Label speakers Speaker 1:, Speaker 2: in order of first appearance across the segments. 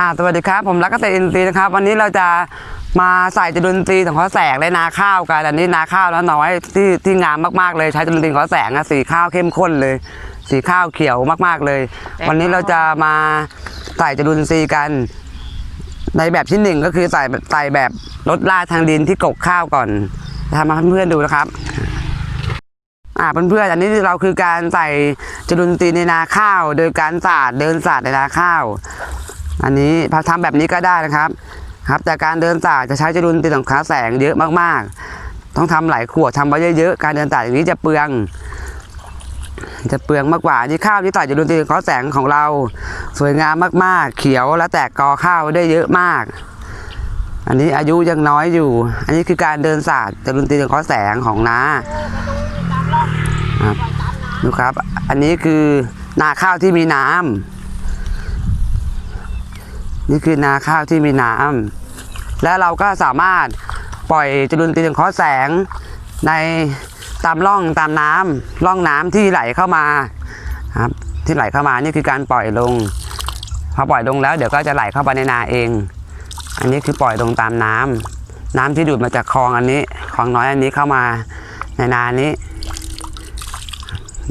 Speaker 1: อ่าสวัสดีครับ ผมรักเกษตรอินทรีย์นะครับ วันนี้เราจะมาใส่จุลินทรีย์ของข้อแสงในนาข้าวกันอันนี้นาข้าวแล้วน้อยที่ที่งามมากๆเลยใช้จุลินทรีย์ของข้อแสงอะสีข้าวเข้มข้นเลย สีข้าวเขียวมากๆเลย
Speaker 2: แต่
Speaker 1: วันนี้เราจะมาใส่จุลินทรีย์กัน ในแบบที่หนึ่งก็คือใส่ใส่แบบลดล่าทางดินที่กกข้าวก่อนทำมาให้เพื่อนๆดูนะครับอ่าเพื่อนๆอันนี้เราคือการใส่จุลินทรีย์ในนาข้าว โดยการสาดเดินสาดในนาข้าว อันนี้พอทำแบบนี้ก็ได้นะครับ ครับแต่การเดินสายจะใช้จรุนตีสังขาแสงเยอะมากๆ ต้องทำหลายขวดทำไว้เยอะๆการเดินสายอย่างนี้จะเปลือง จะเปลืองมากกว่าอันนี่ข้าวที่ใส่จรุนตีสังขาแสงของเรา สวยงามมากๆ เขียวและแตกกอข้าวได้เยอะมาก อันนี้อายุยังน้อยอยู่ อันนี้คือการเดินสายจรุนตีสังขาแสงของน้าครับดูครับ อันนี้คือนาข้าวที่มีน้ำ นี่คือนาข้าวที่มีน้ำและเราก็สามารถปล่อยจุลินทรีย์สังเคราะห์แสงในตามร่องตามน้ำร่องน้ำที่ไหลเข้ามาครับที่ไหลเข้ามานี่คือการปล่อยลง พอปล่อยลงแล้วเดี๋ยวก็จะไหลเข้าไปในนาเอง อันนี้คือปล่อยลงตามน้ำน้ำที่ดูดมาจากคลองอันนี้คลองน้อยอันนี้เข้ามาในนานี้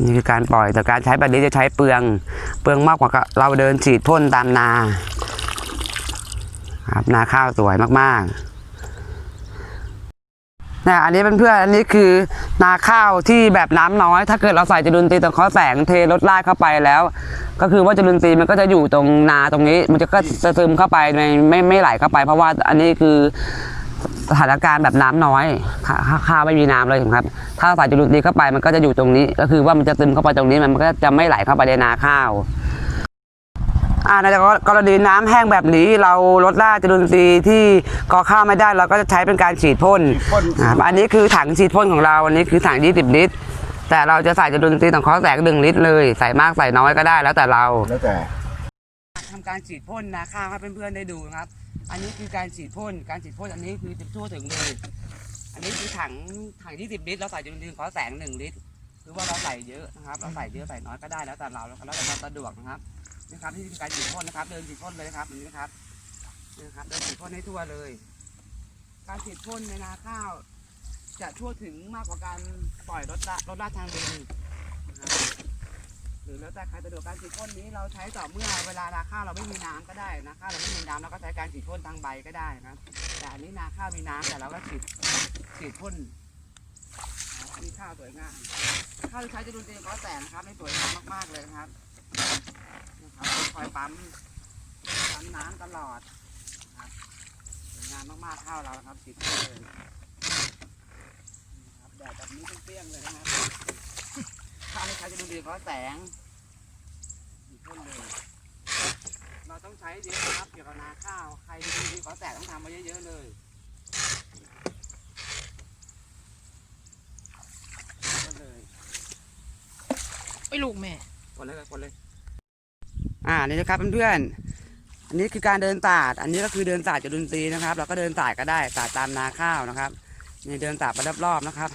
Speaker 1: นี่คือการปล่อยแต่การใช้แบบนี้จะใช้เปลือง เปลืองมากกว่าเราเดินฉีดพ่นตามนา ครับนาข้าวสวยมากๆนะอันนี้เป็นเพื่อนๆอันนี้คือนาข้าวที่แบบน้ำน้อย ถ้าเกิดเราใส่จุลินทรีย์ตราะห์แสงเทลดลาดเข้าไปแล้ว ก็คือว่าจุลินทรีย์มันก็จะอยู่ตรงนาตรงนี้ มันจะก็จะซึมเข้าไปไม่ไม่ไม่ไหลเข้าไป เพราะว่าอันนี้คือสถานการณ์แบบน้ำน้อยข้าข้าวไม่มีน้ำเลยครับ ถ้าใส่จุลินทรีย์เข้าไปมันก็จะอยู่ตรงนี้ ก็คือว่ามันจะซึมเข้าไปตรงนี้มันก็จะไม่ไหลเข้าไปในนาข้าว อ่าในกรณีน้ำแห้งแบบนี้ เราลดล่าจุลินทรีย์ที่กอข้าวไม่ได้เราก็จะใช้เป็นการฉีดพ่น
Speaker 3: ฉีดพ่น
Speaker 1: อ่าอันนี้คือถังฉีดพ่นของเราอันนี้คือถัง 20 ลิตร แต่เราจะใส่จุลินทรีย์สังเคราะห์แสงหนึ่งลิตรเลยใส่มากใส่น้อยก็ได้แล้วแต่เรา
Speaker 3: แล้วแต่
Speaker 1: ทำการฉีดพ่นนาข้าวให้เพื่อนๆได้ดูนะครับ อันนี้คือการฉีดพ่นการฉีดพ่นอันนี้คือจะทั่วถึงเลยอันนี้คือถังถัง 20 ลิตร เราใส่จุลินทรีย์สังเคราะห์แสงหนึ่งลิตรคือว่าเราใส่เยอะนะครับเราใส่เยอะใส่น้อยก็ได้แล้วแต่เราแล้วแต่เราสะดวกนะครับ นะครับนี่การฉีดพ่นนะครับ เดินฉีดพ่นเลยนะครับอย่างนี้นะครับนี่นะครับ เดินฉีดพ่นให้ทั่วเลย การฉีดพ่นในนาข้าว จะทั่วถึงมากกว่าการปล่อยรถละรถลาดทางดินนะครับหรือแล้วแต่ใครสะดวกการฉีดพ่นนี้เราใช้ต่อเมื่อเวลานาข้าวเราไม่มีน้ำก็ได้นาข้าวเราไม่มีน้ำเราก็ใช้การฉีดพ่นทางใบก็ได้นะครับแต่อันนี้นาข้าวมีน้ำแต่เราก็ฉีดฉีดพ่นนะครับนี่ข้าวสวยงามข้าวที่ใช้จะดูเตีก้อแสงนะครับไม่สวยงามมากๆเลยนะครับ นะครับคอยปั๊มปั๊มน้ำตลอดนะครับสวยงามมากๆข้าวเรานะครับติดเลยนะครับแดดแบบนี้เปรี้ยงๆเลยนะครับข้าวไม่ใช้จะดูดีเพราะแสงติดพ่นเลยเราต้องใช้เยอะนะครับเกี่ยวกับนาข้าวใครดูดีเพราะแสงต้องทำมาเยอะๆเลยพ่นเลย
Speaker 2: ไม่ลูกแม่
Speaker 1: กดเลยกดเลย อ่านี่นะครับเพื่อนๆอันนี้คือการเดินตาด อันนี้ก็คือเดินตาดจุลินทรีย์นะครับ เราก็เดินตาดก็ได้ตาดตามนาข้าวนะครับนี่เดินตาดไปรอบๆนะครับ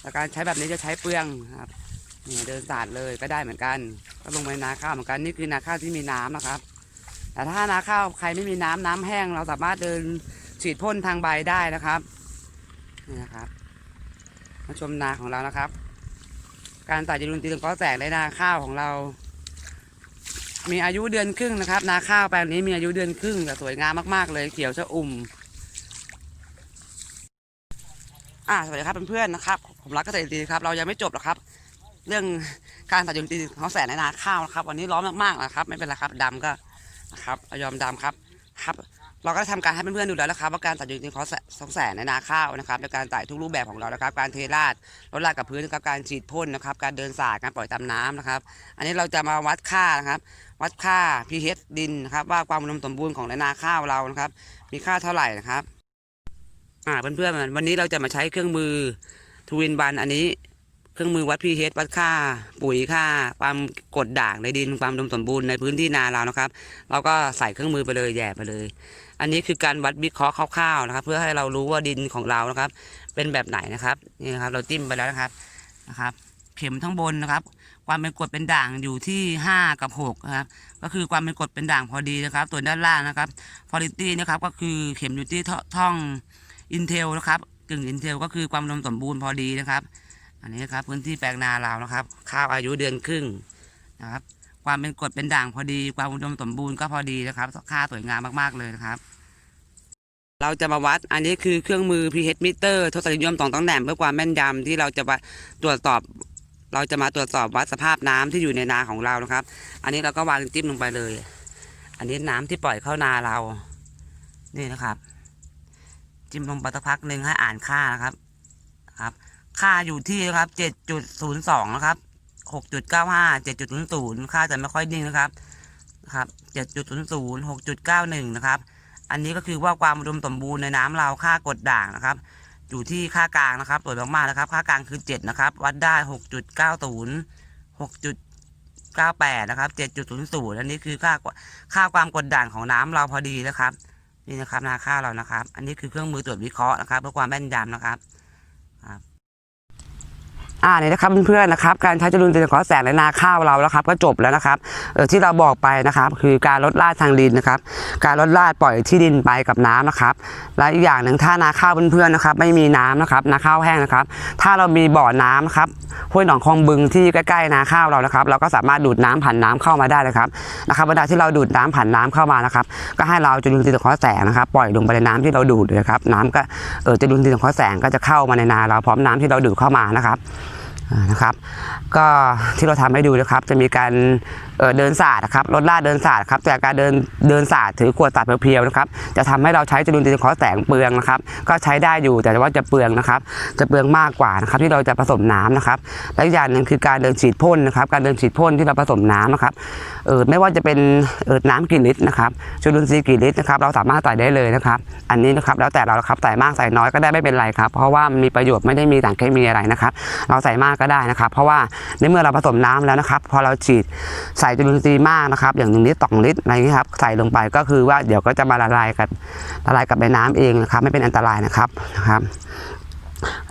Speaker 1: แต่การใช้แบบนี้จะใช้เปลืองครับนี่เดินตาดเลยก็ได้เหมือนกัน ก็ลงไปนาข้าวเหมือนกันนี่คือนาข้าวที่มีน้ำนะครับ แต่ถ้านาข้าวใครไม่มีน้ำน้ำแห้ง เราสามารถเดินฉีดพ่นทางใบได้นะครับนี่นะครับมาชมนาของเรานะครับ การตัดจุลินทรีย์ก้อแสงในนาข้าวของเรา มีอายุเดือนครึ่งนะครับ นาข้าวแปลงนี้มีอายุเดือนครึ่งแต่สวยงามมากๆเลยเขียวชะอุ่มอ่าสวัสดีครับเพื่อนๆนะครับ ผมรักเกษตรอินทรีครับ เรายังไม่จบหรอกครับ เรื่องการตัดจุนทรีเขาแสงในนาข้าวนะครับ วันนี้ร้อนมากๆนะครับ ไม่เป็นไรครับดำก็นะครับยอมดำครับครับ เราก็ได้ทำการให้เพื่อนๆดูแล้วนะครับ ว่าการตัดจุนทรีเขาสองแสงในนาข้าวนะครับในการตัดทุกรูปแบบของเรานะครับ การเทราดลดลาดกับพื้นนะครับการฉีดพ่นนะครับ การเดินสายการปล่อยตามน้ำนะครับ อันนี้เราจะมาวัดค่านะครับ วัดค่า pH ดินนะครับว่าความอุดมสมบูรณ์ของในนาข้าวเรานะครับ มีค่าเท่าไหร่นะครับอ่าเพื่อนๆวันนี้เราจะมาใช้เครื่องมือทวินบันอันนี้เครื่องมือวัด pH วัดค่า ปุ๋ยค่า ความกดด่างในดินความอุดมสมบูรณ์ในพื้นที่นาเรานะครับ เราก็ใส่เครื่องมือไปเลยแย่ไปเลย อันนี้คือการวัดวิเคราะห์คร่าวๆนะครับ เพื่อให้เรารู้ว่าดินของเรานะครับ เป็นแบบไหนนะครับนี่นะครับ เราจิ้มไปแล้วนะครับนะครับ เข็มทั้งบนนะครับ ความเป็นกรดเป็นด่างอยู่ที่ห้ากับหกนะครับก็คือความเป็นกรดเป็นด่างพอดีนะครับส่วนด้านล่างนะครับพอลิตี้นะครับก็คือเข็มอยู่ที่ท่องอินเทลนะครับกึ่งอินเทลก็คือความอุมสมบูรณ์พอดีนะครับ อันนี้นะครับพื้นที่แปลงนาเรานะครับ ข้าวอายุเดือนครึ่งนะครับความเป็นกรดเป็นด่างพอดี ความอุดมสมบูรณ์ก็พอดีนะครับค่าสวยงามมากๆเลยนะครับ เราจะมาวัดอันนี้คือเครื่องมือ pH meter ทศนิยมสองตำแหน่งเพื่อความแม่นยำที่เราจะมาตรวจสอบ เราจะมาตรวจสอบวัดสภาพน้ำที่อยู่ในนาของเรานะครับ อันนี้เราก็วางจิ้มลงไปเลย อันนี้น้ำที่ปล่อยเข้านาเรา นี่นะครับ จิ้มลงไปสักพักหนึ่งให้อ่านค่านะครับ ครับ ค่าอยู่ที่นะครับเจ็ดจุดศูนย์สองนะครับหกจุดเก้าห้าเจ็ดจุดศูนย์ศูนย์ค่าจะไม่ค่อยนิ่งนะครับ ครับเจ็ดจุดศูนย์ศูนย์หกจุดเก้าหนึ่งนะครับ อันนี้ก็คือว่าความอุดมสมบูรณ์ในน้ำเราค่ากดด่างนะครับ อยู่ที่ค่ากลางนะครับตรวจมากๆนะครับ ค่ากลางคือเจ็ดนะครับ วัดได้หกจุดเก้าศูนย์หกจุดเก้าแปดนะครับเจ็ดจุดศูนย์ศูนย์อันนี้คือค่าค่าความกดด่างของน้ำเราพอดีนะครับ นี่นะครับนาค่าเรานะครับ อันนี้คือเครื่องมือตรวจวิเคราะห์นะครับเพื่อความแม่นยำนะครับครับ อ่าเนี่ยนะครับเพื่อนๆนะครับการใช้จรุนเตือนขอแสงในนาข้าวเราแล้วครับ ก็จบแล้วนะครับเออที่เราบอกไปนะครับ คือการลดลาดทางดินนะครับ การลดลาดปล่อยที่ดินไปกับน้ำนะครับ และอีกอย่างหนึ่งถ้านาข้าวเพื่อนๆนะครับ ไม่มีน้ำนะครับนาข้าวแห้งนะครับ ถ้าเรามีบ่อน้ำครับห้วยหนองคลองบึงที่ใกล้ๆนาข้าวเรานะครับ เราก็สามารถดูดน้ำผ่านน้ำเข้ามาได้เลยครับนะครับเวลาที่เราดูดน้ำผ่านน้ำเข้ามานะครับ ก็ให้เราจุลินทรีย์สังเคราะห์แสงนะครับ ปล่อยลงไปในน้ำที่เราดูดนะครับ น้ำก็เออจุลินทรีย์สังเคราะห์แสงก็จะเข้ามาในนาเราพร้อมน้ำที่เราดูดเข้ามานะครับอ่า นะครับ ก็ที่เราทำให้ดูนะครับจะมีการ เเดินศาสตร์นะครับลดลาดเดินศาสตร์ครับแต่การเดินเดินศาสตร์ถือขวดศาสตร์เพียวๆนะครับจะทำให้เราใช้จุลินทรีย์สังเคราะห์แสงเปลืองนะครับก็ใช้ได้อยู่แต่ว่าจะเปลืองนะครับจะเปลืองมากกว่านะครับที่เราจะผสมน้ำนะครับและอีกอย่างหนึ่งคือการเดินฉีดพ่นนะครับการเดินฉีดพ่นที่เราผสมน้ำนะครับเออไม่ว่าจะเป็นเออน้ำกี่ลิตรนะครับจุลินทรีย์กี่ลิตรนะครับเราสามารถใส่ได้เลยนะครับ อันนี้นะครับแล้วแต่เราครับใส่มากใส่น้อยก็ได้ไม่เป็นไรครับ เพราะว่ามันมีประโยชน์ไม่ได้มีสารเคมีอะไรนะครับ เราใส่มากก็ได้นะครับ เพราะว่าในเมื่อเราผสมน้ำแล้วนะครับ พอเราฉีดใส่จุลินทรีย์มากนะครับ อย่างหนึ่งลิตรสองลิตรอะไรนี้ครับใส่ลงไปก็คือว่าเดี๋ยวก็จะมาละลายกับละลายกับในน้ำเองนะครับไม่เป็นอันตรายนะครับนะครับ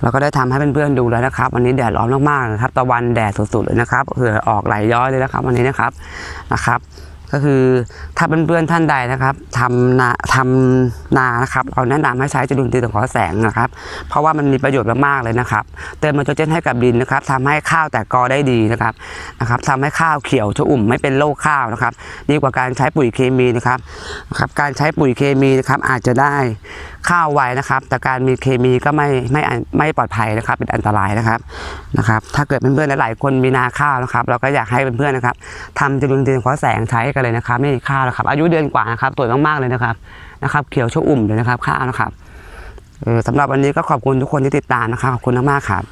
Speaker 1: เราก็ได้ทำให้เพื่อนๆดูแล้วนะครับ วันนี้แดดร้อนมากๆนะครับตะวันแดดสุดๆเลยนะครับเหงื่อออกไหลย้อยเลยนะครับ วันนี้นะครับนะครับ ก็คือถ้าเพื่อนๆท่านใดนะครับทำนาทำนานะครับเราแนะนำให้ใช้จุลินทรีย์สังเคราะห์แสงนะครับ เพราะว่ามันมีประโยชน์มากๆเลยนะครับ เติมไนโตรเจนให้กับดินนะครับทำให้ข้าวแตกกอได้ดีนะครับนะครับทำให้ข้าวเขียวชอุ่มไม่เป็นโรคข้าวนะครับ ดีกว่าการใช้ปุ๋ยเคมีนะครับนะครับการใช้ปุ๋ยเคมีนะครับอาจจะได้ข้าวไวนะครับ แต่การมีเคมีก็ไม่ไม่ไม่ปลอดภัยนะครับ เป็นอันตรายนะครับนะครับ ถ้าเกิดเพื่อนๆหลายๆคนมีนาข้าวนะครับ เราก็อยากให้เพื่อนๆนะครับทำจุลินทรีย์สังเคราะห์แสงใช้กันเลยนะครับนี่ข้าวนะครับ อายุเดือนกว่านะครับสวยมากๆเลยนะครับนะครับ เขียวชอุ่มเลยนะครับข้าวนะครับสำหรับวันนี้ก็ขอบคุณทุกคนที่ติดตามนะครับขอบคุณมากๆครับ